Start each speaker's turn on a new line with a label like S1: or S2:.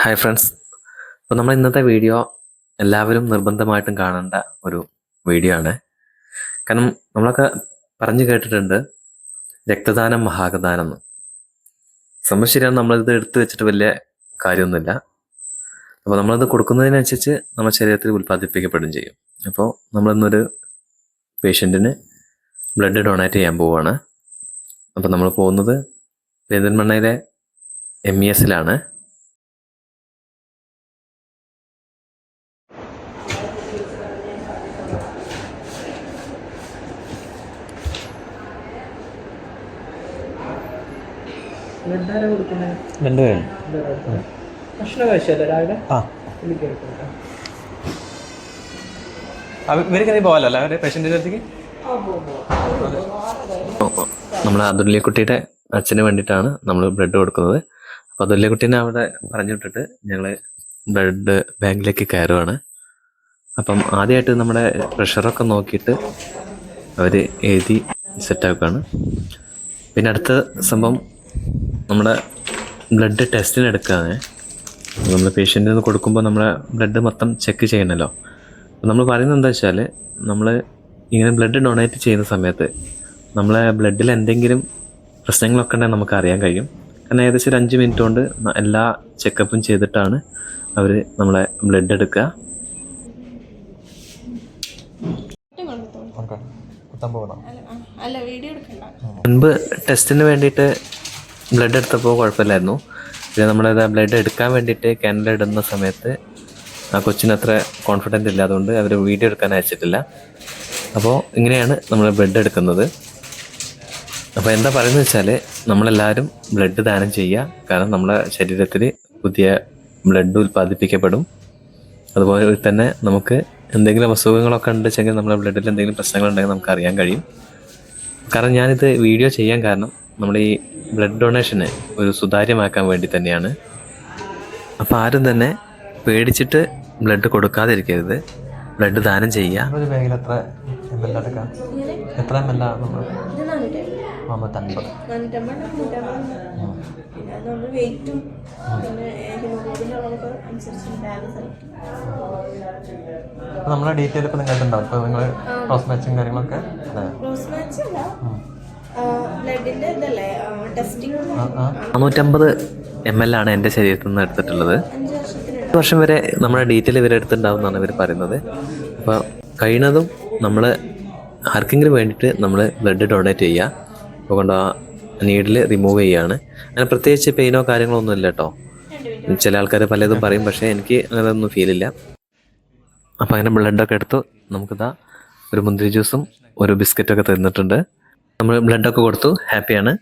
S1: Hi friends അപ്പോൾ നമ്മൾ ഇന്നത്തെ വീഡിയോ എല്ലാവരും നിർബന്ധമായിട്ടും കാണേണ്ട ഒരു വീഡിയോ ആണ്. കാരണം നമ്മളൊക്കെ പറഞ്ഞു കേട്ടിട്ടുണ്ട് രക്തദാനം മഹാഗദാനം എന്ന്. സംഭവം ശരിയാണ് നമ്മളിത് എടുത്തു വെച്ചിട്ട് വലിയ കാര്യമൊന്നുമില്ല. അപ്പോൾ നമ്മളിത് കൊടുക്കുന്നതിനനുസരിച്ച് നമ്മുടെ ശരീരത്തിൽ ഉൽപ്പാദിപ്പിക്കപ്പെടുകയും ചെയ്യും. അപ്പോൾ നമ്മളിന്നൊരു പേഷ്യന്റിന് ബ്ലഡ് ഡൊണേറ്റ് ചെയ്യാൻ പോവുകയാണ് അപ്പോൾ നമ്മൾ പോകുന്നത് പെരിന്തൽമണ്ണയിലെ എം ഇ എസിലാണ്
S2: രണ്ടുപേരും.
S3: ഭക്ഷണം കഴിച്ചല്ലോ രാവിലെ?
S2: ആ. ഇവർക്ക് അവരെ അടുത്തേക്ക്?
S1: നമ്മുടെ അതുല്യക്കുട്ടിയുടെ അച്ഛന് വേണ്ടിയിട്ടാണ് നമ്മൾ ബ്ലഡ് കൊടുക്കുന്നത്. അപ്പോൾ അതുല്യക്കുട്ടീനെ അവിടെ പറഞ്ഞു വിട്ടിട്ട് ഞങ്ങൾ ബ്ലഡ് ബാങ്കിലേക്ക് കയറുവാണ്. അപ്പം ആദ്യമായിട്ട് നമ്മുടെ പ്രഷറൊക്കെ നോക്കിയിട്ട് അവർ എഴുതി സെറ്റാക്കുകയാണ് പിന്നെ അടുത്ത സംഭവം നമ്മുടെ ബ്ലഡ് ടെസ്റ്റിന് എടുക്കുകയാണ് നമ്മൾ പേഷ്യന്റിന് കൊടുക്കുമ്പോൾ നമ്മളെ ബ്ലഡ് മൊത്തം ചെക്ക് ചെയ്യണമല്ലോ അപ്പോൾ നമ്മൾ പറയുന്നത് എന്താ വെച്ചാൽ നമ്മൾ ഇങ്ങനെ ബ്ലഡ് ഡൊണേറ്റ് ചെയ്യുന്ന സമയത്ത് നമ്മളെ ബ്ലഡിൽ എന്തെങ്കിലും പ്രശ്നങ്ങളൊക്കെ ഉണ്ടെങ്കിൽ നമുക്ക് അറിയാൻ കഴിയും കാരണം ഏകദേശം ഒരു അഞ്ച് മിനിറ്റ് കൊണ്ട് എല്ലാ ചെക്കപ്പും ചെയ്തിട്ടാണ് അവർ നമ്മളെ ബ്ലഡ് എടുക്കുക മുൻപ് ടെസ്റ്റിന് വേണ്ടിയിട്ട് ബ്ലഡ് എടുത്തപ്പോൾ കുഴപ്പമില്ലായിരുന്നു. പിന്നെ നമ്മളത് ബ്ലഡ് എടുക്കാൻ വേണ്ടിയിട്ട് ഇടുന്ന സമയത്ത് ആ കൊച്ചിന് അത്ര കോൺഫിഡന്റ് അതുകൊണ്ട് അവർ വീഡിയോ എടുക്കാൻ അയച്ചിട്ടില്ല. അപ്പോൾ ഇങ്ങനെയാണ് നമ്മൾ ബ്ലഡ് എടുക്കുന്നത്. അപ്പോൾ എന്താ പറയുന്നത് വെച്ചാൽ നമ്മളെല്ലാവരും ബ്ലഡ് ദാനം ചെയ്യുക. കാരണം നമ്മുടെ ശരീരത്തിൽ പുതിയ ബ്ലഡ് ഉൽപ്പാദിപ്പിക്കപ്പെടും. അതുപോലെ തന്നെ നമുക്ക് എന്തെങ്കിലും അസുഖങ്ങളൊക്കെ ഉണ്ട് വെച്ചെങ്കിൽ നമ്മുടെ ബ്ലഡിൽ എന്തെങ്കിലും പ്രശ്നങ്ങളുണ്ടെങ്കിൽ നമുക്ക് അറിയാൻ കഴിയും. കാരണം ഞാനിത് വീഡിയോ ചെയ്യാൻ കാരണം നമ്മുടെ ഈ ബ്ലഡ് ഡൊണേഷനെ ഒരു സുതാര്യമാക്കാൻ വേണ്ടി തന്നെയാണ്. അപ്പോൾ ആരും തന്നെ പേടിച്ചിട്ട് ബ്ലഡ് കൊടുക്കാതിരിക്കരുത്. ബ്ലഡ് ദാനം ചെയ്യുക.
S2: ഒരു ബാഗിൽ എത്ര എം എൽ എടുക്കാം. എത്ര എം എൽ നമ്മൾ?
S4: നാനൂറ്റമ്പത്. നമ്മൾ
S2: നമ്മളെ ഡീറ്റെയിൽ ഇപ്പൊ നിങ്ങൾക്ക് ഉണ്ടാവും ഇപ്പോൾ നിങ്ങൾ ക്രോസ് മാച്ചും കാര്യങ്ങളൊക്കെ അതെ
S1: നാനൂറ്റമ്പത് എം എൽ ആണ് എന്റെ ശരീരത്തിൽ നിന്ന് എടുത്തിട്ടുള്ളത്. ഒരു വർഷം വരെ നമ്മുടെ ഡീറ്റെയിൽ എന്നാണ് ഇവർ പറയുന്നത്. അപ്പോൾ കഴിയുന്നതും നമ്മൾ ആർക്കെങ്കിലും വേണ്ടിയിട്ട് നമ്മൾ ബ്ലഡ് ഡൊണേറ്റ് ചെയ്യുക. അപ്പോൾ കൊണ്ട് ആ നീഡിൽ റിമൂവ് ചെയ്യുകയാണ്. അങ്ങനെ പ്രത്യേകിച്ച് പെയിനോ കാര്യങ്ങളോ ഒന്നും ഇല്ല കേട്ടോ. ചില ആൾക്കാർ പലതും പറയും പക്ഷേ എനിക്ക് അങ്ങനെ ഒന്നും ഫീൽ ഇല്ല. അപ്പോൾ അങ്ങനെ ബ്ലഡൊക്കെ എടുത്തു. നമുക്കിതാ ഒരു മുന്തിരി ജ്യൂസും ഒരു ബിസ്ക്കറ്റൊക്കെ തന്നിട്ടുണ്ട്. നമ്മൾ ബ്ലഡൊക്കെ കൊടുത്തു ഹാപ്പിയാണ്